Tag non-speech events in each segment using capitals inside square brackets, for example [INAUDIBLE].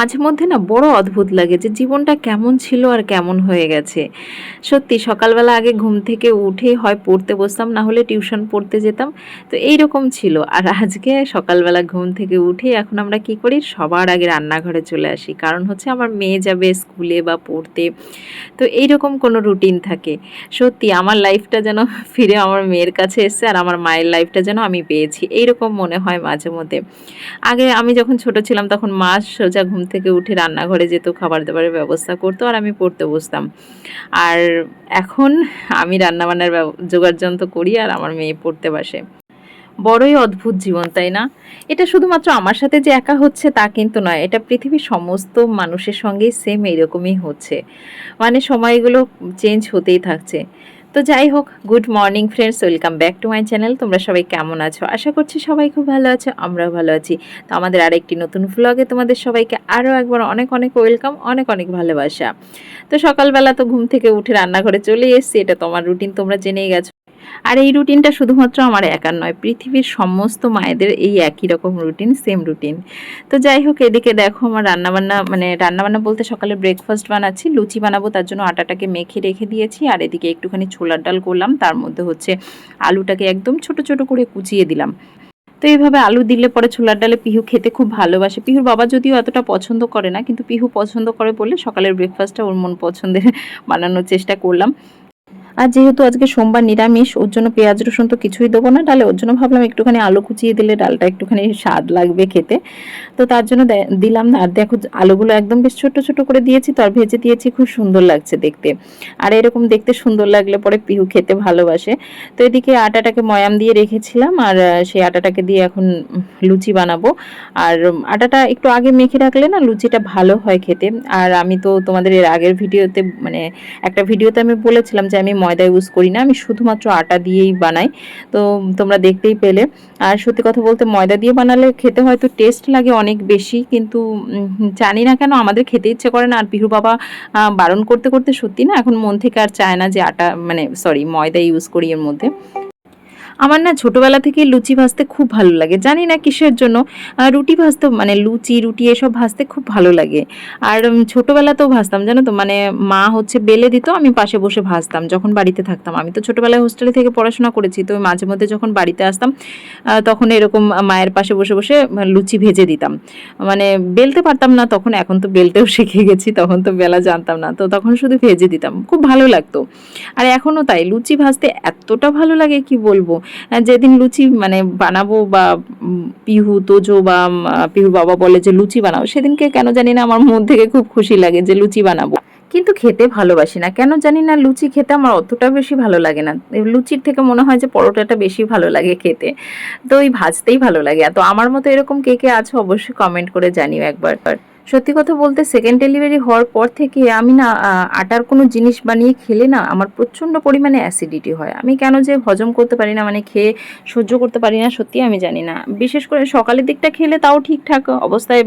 মাঝে মধ্যে না বড় অদ্ভুত লাগে যে জীবনটা কেমন ছিল আর কেমন হয়ে গেছে। সত্যি, সকালবেলা আগে ঘুম থেকে উঠে হয় পড়তে বসতাম, না হলে টিউশন পড়তে যেতাম। তো এই রকম ছিল। আর আজকে সকালবেলা ঘুম থেকে উঠে এখন আমরা কি করি? সবার আগে রান্নাঘরে চলে আসি। কারণ হচ্ছে আমার মেয়ে যাবে স্কুলে বা পড়তে। তো এইরকম কোনো রুটিন থাকে। সত্যি, আমার লাইফটা যেন ফিরে আমার মেয়ের কাছে এসছে আর আমার মায়ের লাইফটা যেন আমি পেয়েছি। এইরকম মনে হয় মাঝে মধ্যে। আগে আমি যখন ছোট ছিলাম, তখন মা সোজা ঘুম থেকে উঠে রান্নাঘরে যেত খাবার দাবারের ব্যবস্থা করতো আর আমি পড়তে বসতাম। আর এখন আমি রান্নাবান্নার জোগাড়যন্ত্র করি আর আমার মেয়ে পড়তে বসে। বড়ই অদ্ভুত জীবন, তাই না? এটা শুধুমাত্র আমার সাথে যে একা হচ্ছে তা কিন্তু নয়, এটা পৃথিবীর সমস্ত মানুষের সঙ্গেই সেম এইরকমই হচ্ছে। মানে সময়গুলো চেঞ্জ হতেই থাকছে। তো যাই হোক good morning friends welcome back to my channel তোমরা সবাই কেমন আছো? আশা করছি সবাই খুব ভালো আছো, আমরাও ভালো আছি। তো আমাদের আরেকটি নতুন ভ্লগে তোমাদের সবাইকে আরও একবার অনেক অনেক ওয়েলকাম অনেক অনেক ভালোবাসা। তো সকালবেলা তো ঘুম থেকে উঠে রান্নাঘরে চলে এসেছি, এটা তোমার রুটিন তোমরা জেনেই গেছো। আর এই রুটিনটা শুধুমাত্র আমার একার নয়, পৃথিবীর সমস্ত মায়েদের এই একই রকম রুটিন সেম রুটিন তো যাই হোক, এদিকে দেখো আমার রান্নাবান্না মানে রান্নাবান্না বলতে সকালে ব্রেকফাস্ট বানাচ্ছি, লুচি বানাবো, তার জন্য আটাটাকে মেখে রেখে দিয়েছি, আর এদিকে একটুখানি ছোলার ডাল করলাম, তার মধ্যে হচ্ছে আলুটাকে একদম ছোট ছোট করে কুচিয়ে দিলাম। তো এইভাবে আলু দিলে পরে ছোলার ডালে পিহু খেতে খুব ভালোবাসে। পিহুর বাবা যদিও এতটা পছন্দ করে না, কিন্তু পিহু পছন্দ করে বলে সকালের ব্রেকফাস্টটা ওর মন পছন্দের বানানোর চেষ্টা করলাম। আর যেহেতু আজকে সোমবার নিরামিষ, ওর জন্য পেঁয়াজ, রসুন তো কিছুই দেবো না। ডালে ওর জন্য ভাবলাম একটুখানি আলু কুচিয়ে দিলে ডালটা একটুখানি স্বাদ লাগবে খেতে। তো তার জন্য দিলাম না। আর দেখো আলুগুলো একদম বেশ ছোট ছোট করে দিয়েছি তো, আর ভেজে দিয়েছি, খুব সুন্দর লাগছে দেখতে। আর এরকম দেখতে সুন্দর লাগলে পরে পিহু খেতে ভালোবাসে। তো এদিকে আটাটাকে ময়াম দিয়ে রেখেছিলাম, আর সেই আটাটাকে দিয়ে এখন লুচি বানাবো। আর আটাটা একটু আগে মেখে রাখলে না লুচিটা ভালো হয় খেতে। আর আমি তো তোমাদের এর আগের ভিডিওতে মানে একটা ভিডিওতে আমি বলেছিলাম যে আমি ময়দা ইউজ করি না, আমি শুধুমাত্র আটা দিয়েই বানাই। তো তোমরা দেখতেই পেলে। আর সত্যি কথা বলতে ময়দা দিয়ে বানালে খেতে হয়তো টেস্ট লাগে অনেক বেশি, কিন্তু জানি না কেন আমাদের খেতে ইচ্ছে করে না। আর পিহু বাবা বারণ করতে করতে সত্যি না এখন মন থেকে আর চায় না যে আটা মানে সরি ময়দা ইউজ করি এর মধ্যে। আমার না ছোটবেলা থেকে লুচি ভাজতে খুব ভালো লাগে। জানি না কিসের জন্য। রুটি ভাজতে মানে লুচি, রুটি এসব ভাজতে খুব ভালো লাগে। আর ছোটবেলাতেও ভাজতাম, জানো তো? মানে মা হচ্ছে বেলে দিত, আমি পাশে বসে ভাজতাম, যখন বাড়িতে থাকতাম। আমি তো ছোটবেলায় হোস্টেলে থেকে পড়াশোনা করেছি, তো মাঝে মধ্যে যখন বাড়িতে আসতাম তখন এরকম মায়ের পাশে বসে বসে লুচি ভেজে দিতাম। মানে বেলতে পারতাম না, তখন এখন তো বেলতেও শিখে গেছি, তখন তো বেলা জানতাম না, তো তখন শুধু ভেজে দিতাম, খুব ভালো লাগতো। আর এখনও তাই, লুচি ভাজতে এতটা ভালো লাগে, কি বলব? যেদিন লুচি মানে বানাবো বা পিহু, তোজো বা পিহু বাবা বলে যে লুচি বানাবো, সেদিনকে কেন জানি না আমার মন থেকে খুব খুশি লাগে যে লুচি বানাবো। কিন্তু খেতে ভালোবাসি না। কেন জানি না লুচি খেতে আমার অতটা বেশি ভালো লাগে না। লুচির থেকে মনে হয় যে পরোটাটা বেশি ভালো লাগে খেতে। তো ওই ভাজতেই ভালো লাগে। তো আমার মতো এরকম কে কে আছো অবশ্যই কমেন্ট করে জানিও একবার। সত্যি কথা বলতে সেকেন্ড ডেলিভারি হওয়ার পর থেকে আমি না আটার কোনো জিনিস বানিয়ে খেলে না আমার প্রচণ্ড পরিমাণে অ্যাসিডিটি হয়। আমি কেন যে হজম করতে পারি না মানে খেয়ে সহ্য করতে পারি না, সত্যি আমি জানি না। বিশেষ করে সকালের দিকটা খেলে তাও ঠিকঠাক অবস্থায়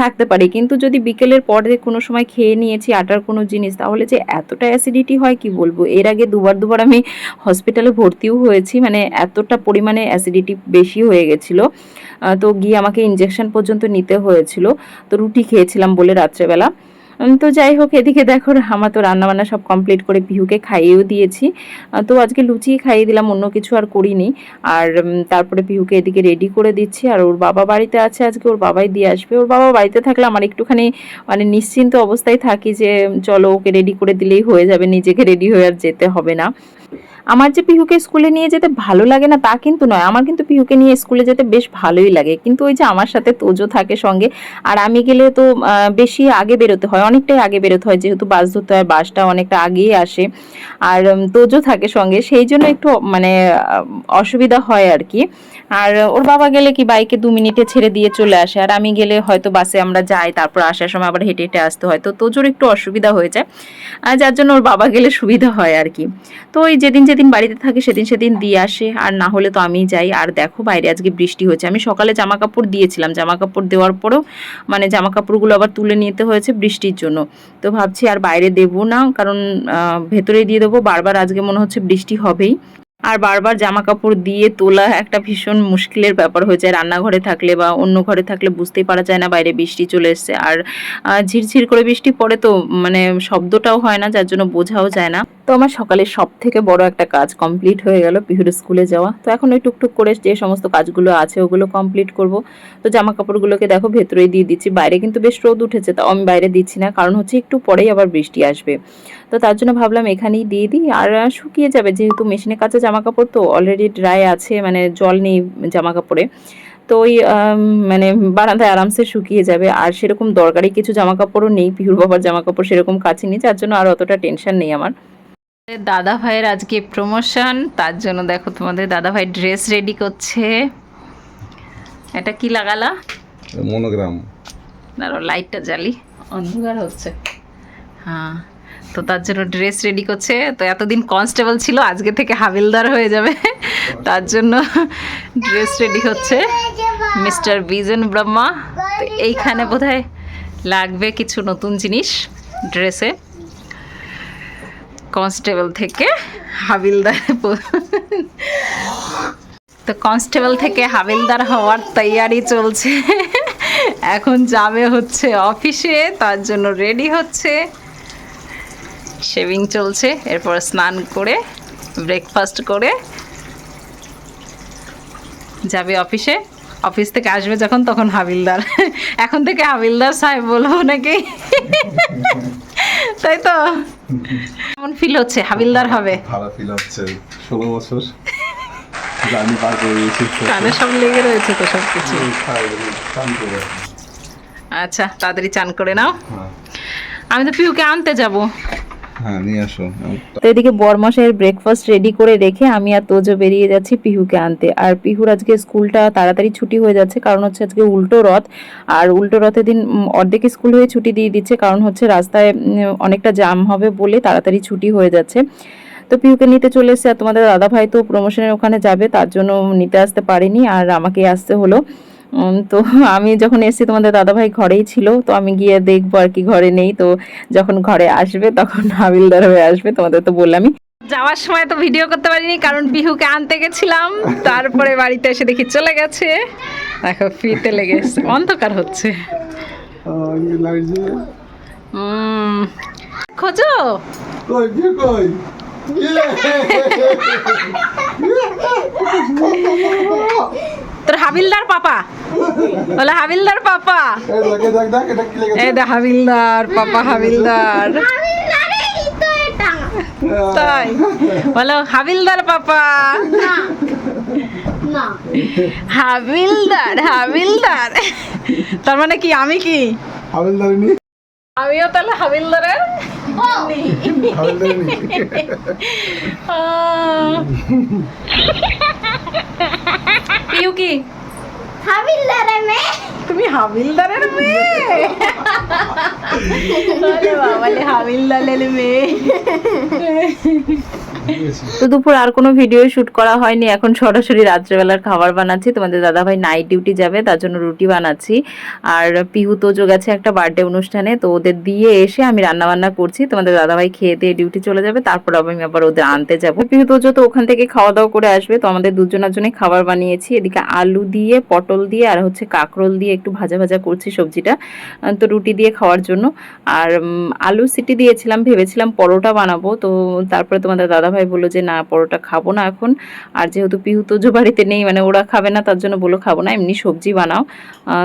থাকতে পারি। কিন্তু যদি বিকেলের পরে কোনো সময় খেয়ে নিয়েছি আটার কোনো জিনিস, তাহলে যে এতটা অ্যাসিডিটি হয় কি বলব? এর আগে দুবার দুবার আমি হসপিটালে ভর্তিও হয়েছি মানে এতটা পরিমাণে অ্যাসিডিটি বেশি হয়ে গেছিল। তো গিয়ে আমাকে ইঞ্জেকশন পর্যন্ত নিতে হয়েছিল। তো রুটি খেয়েছিলাম বলে রাত্রেবেলা। তো যাই হোক, এদিকে দেখো, আমার তো রান্নাবান্না সব কমপ্লিট করে পিহুকে খাইয়েও দিয়েছি। তো আজকে লুচি খাইয়ে দিলাম, অন্য কিছু আর করিনি। আর তারপরে পিহুকে এদিকে রেডি করে দিচ্ছি। আর ওর বাবা বাড়িতে আছে আজকে, ওর বাবাই দিয়ে আসবে। ওর বাবা বাড়িতে থাকলে আমার একটুখানি মানে নিশ্চিন্ত অবস্থায় থাকি যে, চলো ওকে রেডি করে দিলেই হয়ে যাবে, নিজেকে রেডি হয়ে আর যেতে হবে না। আমার যে পিহুকে স্কুলে নিয়ে যেতে ভালো লাগে না, তা কিন্তু নয়। আমার কিন্তু পিহুকে নিয়ে স্কুলে যেতে বেশ ভালোই লাগে। কিন্তু ওই যে আমার সাথে তোজো থাকে সঙ্গে, আর আমি গেলে তো বেশি আগে বেরোতে হয়, অনেকটাই আগে বেরোতে হয়, যেহেতু বাস ধরতে হয়, বাসটা অনেকটা আগেই আসে। আর তোজো থাকে সঙ্গে, সেই জন্য একটু মানে অসুবিধা হয় আর কি। আর ওর বাবা গেলে কি বাইকে দু মিনিটে ছেড়ে দিয়ে চলে আসে? আর আমি গেলে হয়তো বাসে আমরা যাই তারপর আসার সময় আবার হেঁটে হেঁটে আসতে হয়। তো তোজোর একটু অসুবিধা হয়ে যায়। আর যার জন্য ওর বাবা গেলে সুবিধা হয় আর কি। তো ওই যেদিন যেদিন বাড়িতে থাকে সেদিন সেদিন দিয়ে আসে। আর না হলে তো আমি যাই। আর দেখো বাইরে আজকে বৃষ্টি হয়েছে। আমি সকালে জামা কাপড় দিয়েছিলাম। জামা কাপড় দেওয়ার পরেও মানে জামা কাপড়গুলো আবার তুলে নিতে হয়েছে বৃষ্টির জন্য। তো ভাবছি আর বাইরে দেবো না। কারণ আহ, ভেতরেই দিয়ে দেবো। বারবার আজকে মনে হচ্ছে বৃষ্টি হবেই। আর বারবার জামা কাপড় দিয়ে তোলা একটা ভীষণ মুশকিলের ব্যাপার হয়ে যায়। রান্নাঘরে থাকলে বা অন্য ঘরে থাকলে বুঝতেই পারা যায় না বাইরে বৃষ্টি চলে এসছে। আর ঝিরঝির করে বৃষ্টি পড়ে তো মানে শব্দটাও হয় না, যার জন্য বোঝাও যায় না। তো আমার সকালে সব থেকে বড় একটা কাজ কমপ্লিট হয়ে গেল পিহুর স্কুলে যাওয়া। তো এখন ওই টুকটুক করে যে সমস্ত কাজগুলো আছে ওগুলো কমপ্লিট করব। তো জামা কাপড়গুলোকে দেখো ভেতরেই দিয়ে দিচ্ছি, বাইরে কিন্তু বেশ রোদ উঠেছে, তাও আমি বাইরে দিচ্ছি না, কারণ হচ্ছে একটু পরেই আবার বৃষ্টি আসবে। তো তার জন্য ভাবলাম এখানেই দিয়ে দিই, আর শুকিয়ে যাবে যেহেতু মেশিনে কাছে জামা কাপড় তো অলরেডি ড্রাই আছে মানে জল নেই জামা কাপড়ে তো ওই মানে বারান্দায় আরামসে শুকিয়ে যাবে, আর সেরকম দরকারি কিছু জামা কাপড়ও নেই, পিহুর বাবার জামা কাপড় সেরকম কাছে নেই, যার জন্য আর অতটা টেনশন নেই আমার। দাদা ভাইয়ের আজকে প্রমোশন তার জন্য দেখো তোমাদের দাদা ভাই ড্রেস রেডি করছে। এটা কি লাগালা? মনোগ্রাম দাঁড়ো লাইটটা জ্বালি। অন্ধকার হচ্ছে। হ্যাঁ তো তার জন্য ড্রেস রেডি করছে। তো এতদিন কনস্টেবল ছিল আজকে থেকে হাবিলদার হয়ে যাবে। তার জন্য ড্রেস রেডি হচ্ছে। মিস্টার বিজন ব্রহ্মা তো এইখানে বোধহয় লাগবে কিছু নতুন জিনিস ড্রেসে কনস্টেবল থেকে হাবিলদার তো কনস্টেবল থেকে হাবিলদার হওয়ার তৈয়ারি চলছে। এখন যাবে হচ্ছে অফিসে তার জন্য রেডি হচ্ছে। শেভিং চলছে, এরপর স্নান করে ব্রেকফাস্ট করে যাবে অফিসে অফিস থেকে আসবে যখন, তখন হাবিলদার। এখন থেকে হাবিলদার সাহেব বলব নাকি? [LAUGHS] তাই তো? কেমন ফিল হচ্ছে? হাবিলদার হবে? ভালো ফিল হচ্ছে। ষোলো বছর। জানি পার করে দিয়েছি। কানে সব লেগে রয়েছে তো সব কিছু। আচ্ছা তাড়াতাড়ি চান করে নাও। হ্যাঁ। আমি তো পিউকে আনতে যাব। হ্যাঁ তো এদিকে বরমশাইয়ের ব্রেকফাস্ট রেডি করে রেখে আমি আর তোজো বেরিয়ে যাচ্ছি পিহুকে আনতে। আর পিহুর আজকে স্কুলটা তাড়াতাড়ি ছুটি হয়ে যাচ্ছে, কারণ হচ্ছে আজকে উল্টো রথ। আর উল্টো রথের দিন অর্ধেক স্কুল হয়ে ছুটি দিয়ে দিচ্ছে, কারণ হচ্ছে রাস্তায় অনেকটা জাম হবে বলে তাড়াতাড়ি ছুটি হয়ে যাচ্ছে। তো পিহুকে নিতে চলে এসেছে, আর তোমাদের দাদা ভাই তো প্রমোশনের ওখানে যাবে, তার জন্য নিতে আসতে পারিনি, আর আমাকে আসতে হলো। তো [LAUGHS] আমি যখন এসেছি তোমাদের দাদাভাই ঘরেই ছিল তো আমি গিয়ে দেখব আর কি ঘরে নেই। তো যখন ঘরে আসবে তখন [LAUGHS] হাবিলদার হয়ে আসবে তোমাদের তো বললামই। যাওয়ার সময় তো ভিডিও করতে পারিনি কারণ বিহুকে আনতে গেছিলাম। তারপরে বাড়িতে এসে দেখি চলে গেছে। দেখো ফিতে লেগে অন্ধকার হচ্ছে। খোঁজো। কই কই? [LAUGHS] তোর হাবিলদার পাপা। বলে হাবিলদার পাপা। এই দেখ দে হাবিলদার পাপা হাবিলদার। তাই। বলো হাবিলদার পাপা। হাবিলদার হাবিলদার। তার মানে কি আমি কি? হাবিলদারিনি। আমিও তাহলে হাবিলদারের হাবিলদারিনি। আহ। হাবিলদারের মেয়ে। তুমি হাবিলদারের মেয়ে? [LAUGHS] বলে বাবালে হাবিলদারের মেয়ে। [LAUGHS] তো দুপুর আর কোনো ভিডিও শুট করা হয়নি। এখন সরাসরি রাত্রেবেলার খাবার বানাচ্ছি। তোমাদের দাদাভাই নাইট ডিউটি যাবে, তার জন্য রুটি বানাচ্ছি। আর পিহু তোজো গেছে একটা বার্থডে অনুষ্ঠানে, তো ওদের দিয়ে এসে আমি রান্না বান্না করছি। তোমাদের দাদাভাই খেয়ে দিয়ে ডিউটি চলে যাবে, তারপর আমি আবার ওদের আনতে যাব। পিহু তোজো তো ওখান থেকে খাওয়া দাওয়া করে আসবে, তো আমাদের দুজনের জন্য খাবার বানিয়েছি। এদিকে আলু দিয়ে, পটল দিয়ে, আর হচ্ছে কাঁকরোল দিয়ে একটু ভাজা ভাজা করছি সবজিটা তো রুটি দিয়ে খাওয়ার জন্য। আর আলু সিটি দিয়েছিলাম, ভেবেছিলাম পরোটা বানাবো, তো তারপরে তোমাদের দাদাভাই বলল যে, না, পরোটা খাব না এখন। আর যেহেতু পিহু তোজো বাড়িতে নেই মানে ওরা খাবে না, তার জন্য বলল, খাব না, এমনি সবজি বানাও।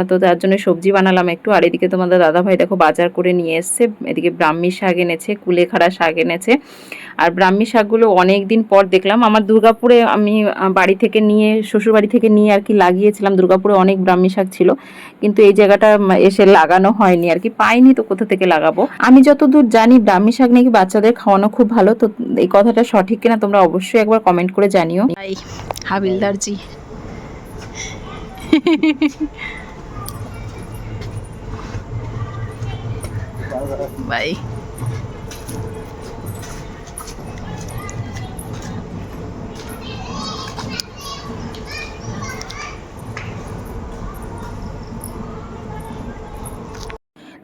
তো তার জন্য সবজি বানালাম একটু। আর এদিকে তোমাদের দাদা ভাই দেখো বাজার করে নিয়ে এসছে। এদিকে ব্রাহ্মী শাক এনেছে, কুলেখাড়া শাক এনেছে। আর ব্রাহ্মী শাকগুলো অনেক দিন পর দেখলাম। আমার দুর্গাপুরে আমি বাড়ি থেকে নিয়ে শ্বশুর বাড়ি থেকে নিয়ে আর কি লাগিয়েছিলাম। দুর্গাপুরে অনেক ব্রাহ্মী শাক ছিল। কিন্তু এই জায়গাটা এসে লাগানো হয়নি আর কি। পাইনি তো কোথা থেকে লাগাবো। আমি যতদূর জানি ব্রাহ্মী শাক নাকি বাচ্চাদের খাওয়ানো খুব ভালো। তো এই কথাটা সঠিক কিনা তোমরা অবশ্যই একবার কমেন্ট করে জানিও। হাবিলদার জি বাই।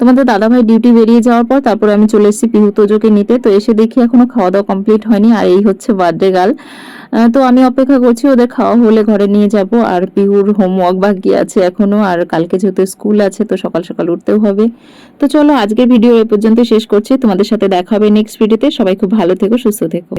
তোমাদের দাদাভাই ডিউটি বেরিয়ে যাওয়ার পর তারপরে আমি চলে এসেছি পিহু তোজোকে নিতে। তো এসে দেখি এখনও খাওয়া দাওয়া কমপ্লিট হয়নি আর এই হচ্ছে বার্থডে আহ, তো আমি অপেক্ষা করছি ওদের খাওয়া হলে ঘরে নিয়ে যাব আর পিহুর হোমওয়ার্ক বাকি আছে এখনও আর কালকে যেহেতু স্কুল আছে তো সকাল সকাল উঠতেও হবে। তো চলো আজকের ভিডিও এ পর্যন্ত শেষ করছি। তোমাদের সাথে দেখা হবে নেক্সট ভিডিওতে সবাই খুব ভালো থেকো সুস্থ থেকো।